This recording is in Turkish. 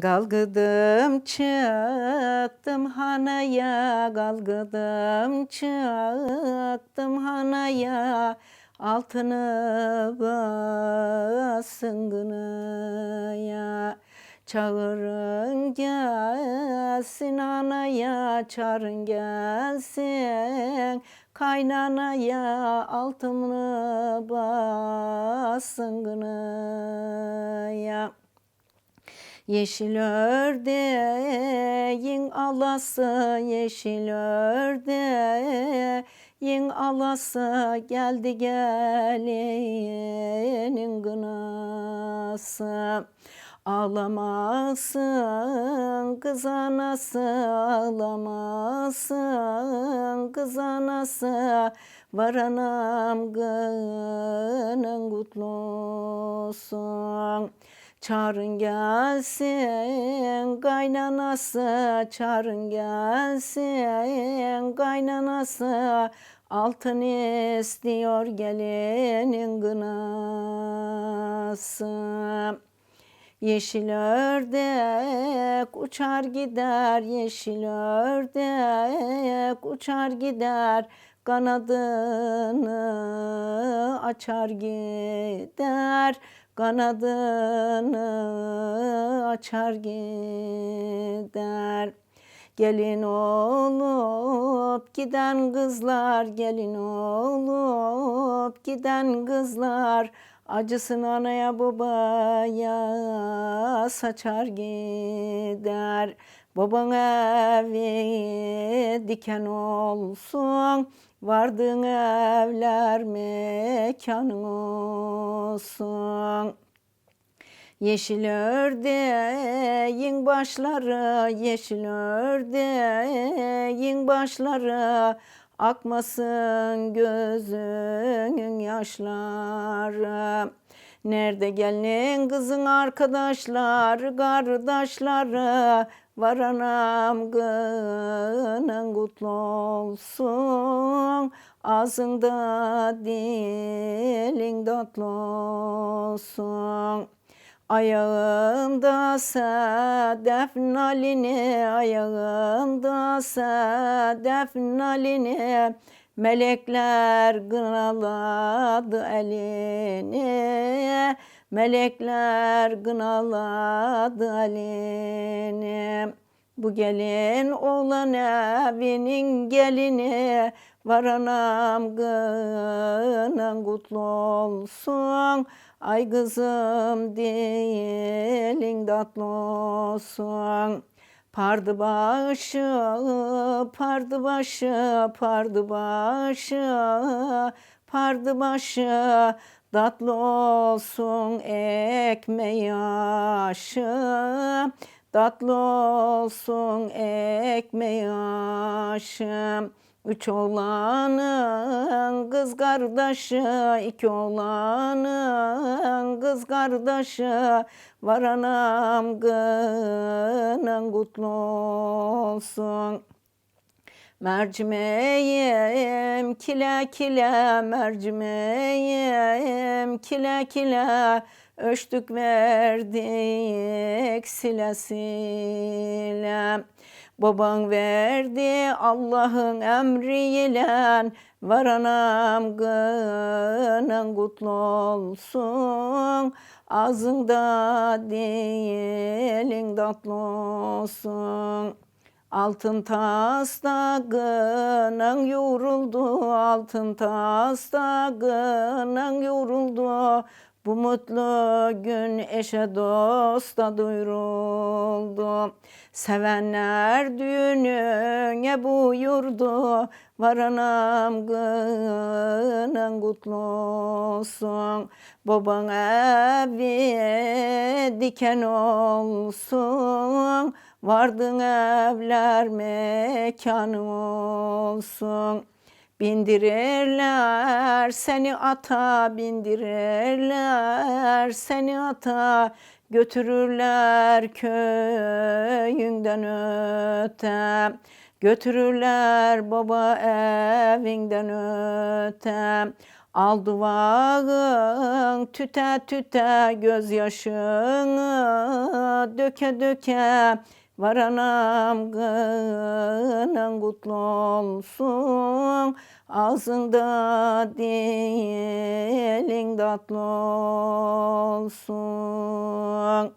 Kalkıdım çıktım hanaya, kalkıdım çıktım hanaya, altını basın gınaya. Çağırın gelsin anaya, çağırın gelsin kaynanaya, altını basın gınaya. Yeşil ördeğin alası, yeşil ördeğin alası geldi gelinin gınası. Ağlamasın kız anası, ağlamasın kız anası. Var anam gının kutlu olsun. Çağırın gelsin kaynanası, çağırın gelsin kaynanası. Altın istiyor gelinin gınası. Yeşil ördek uçar gider, yeşil ördek uçar gider. Kanadını açar gider, kanadını açar gider. Gelin olup giden kızlar, gelin olup giden kızlar. Acısını anaya babaya saçar gider. Baban evi diken olsun, vardığın evler mekanın olsun. Yeşil ördeğin başları, yeşil ördeğin başları, akmasın gözünün yaşları. Nerede gelin kızın arkadaşları, kardeşleri, var anam gının kutlu olsun. Ağzında dilin tatlı olsun. Ayağımda sedef nalini, ayağımda sedef nalini, melekler gınaladı elini, melekler gınaladı elini. Bu gelin oğlan evinin gelini, var anam gının kutlu olsun. Ay kızım dilin tatlı olsun. Pardı başı, pardı başı, pardı başı, pardı başı. Tatlı olsun ekmeği aşı, tatlı olsun ekmeği aşı. Üç oğlanın kız kardeşi, iki oğlanın kız kardeşi. Var anam gının kutlu olsun. Mercimeğim kile kile, mercimeğim kile kile. Ölçtük verdik sile sile. Baban verdi Allah'ın emriyle var anam gının kutlu olsun. Ağzında dilin tatlı olsun. Altın tasta gının yoğruldu, altın tasta gının yoğruldu. Bu mutlu gün eşe dosta duyuruldu. Sevenler düğününe buyurdu. Var anam gının kutlu olsun. Baban evi diken olsun. Vardın evler mekanı olsun. Bindirirler seni ata, bindirirler seni ata. Götürürler köyünden öte. Götürürler baba evinden öte. Al duvağın tüte tüte gözyaşını döke döke var anam gının kutlu olsun. Ağzında dilin tatlı olsun